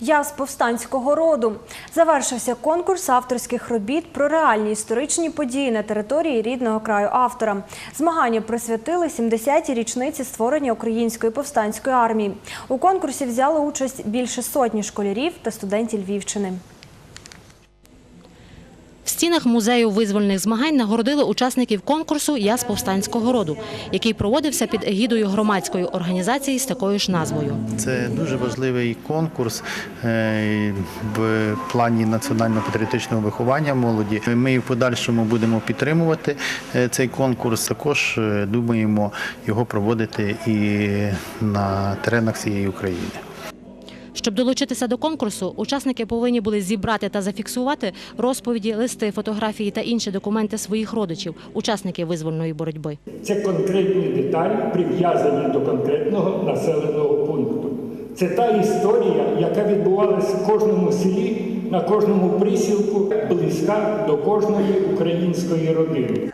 Я з повстанського роду завершився конкурс авторських робіт про реальні історичні події на території рідного краю автора. Змагання присвятили 70-й річниці створення української повстанської армії. У конкурсі взяли участь більше сотні школярів та студентів Львівщини. Стінах музею визвольних змагань нагородили учасників конкурсу Я з повстанського роду, який проводився під егідою громадської організації з такою ж назвою. Це дуже важливий конкурс е, в плані національно-патріотичного виховання молоді. Ми в подальшому будемо підтримувати е, цей конкурс. Також е, думаємо його проводити і на теренах всієї України. Щоб долучитися до конкурсу, учасники повинні були зібрати та зафіксувати розповіді, листи, фотографії та інші документи своїх родичів, учасників визвольної боротьби. Це конкретні деталі, прив'язані до конкретного населеного пункту. Це та історія, яка відбувалася в кожному селі, на кожному присілку, близька до кожної української родини.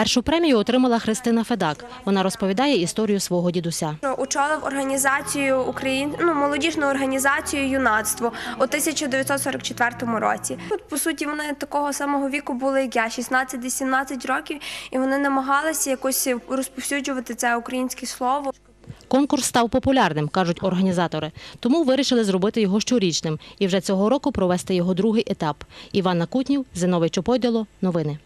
Першу премію отримала Христина Федак. Вона розповідає історію свого дідуся. очолив організацію Україн... ну, молодіжну організацію юнацтво у 1944 році. Тут по суті вони такого самого віку були, як я, 16-17 років, і вони намагалися якось розповсюджувати це українське слово. Конкурс став популярним, кажуть організатори. Тому вирішили зробити його щорічним і вже цього року провести його другий етап. Іванна Кутнів, Зиновий Чопойдало. Новини.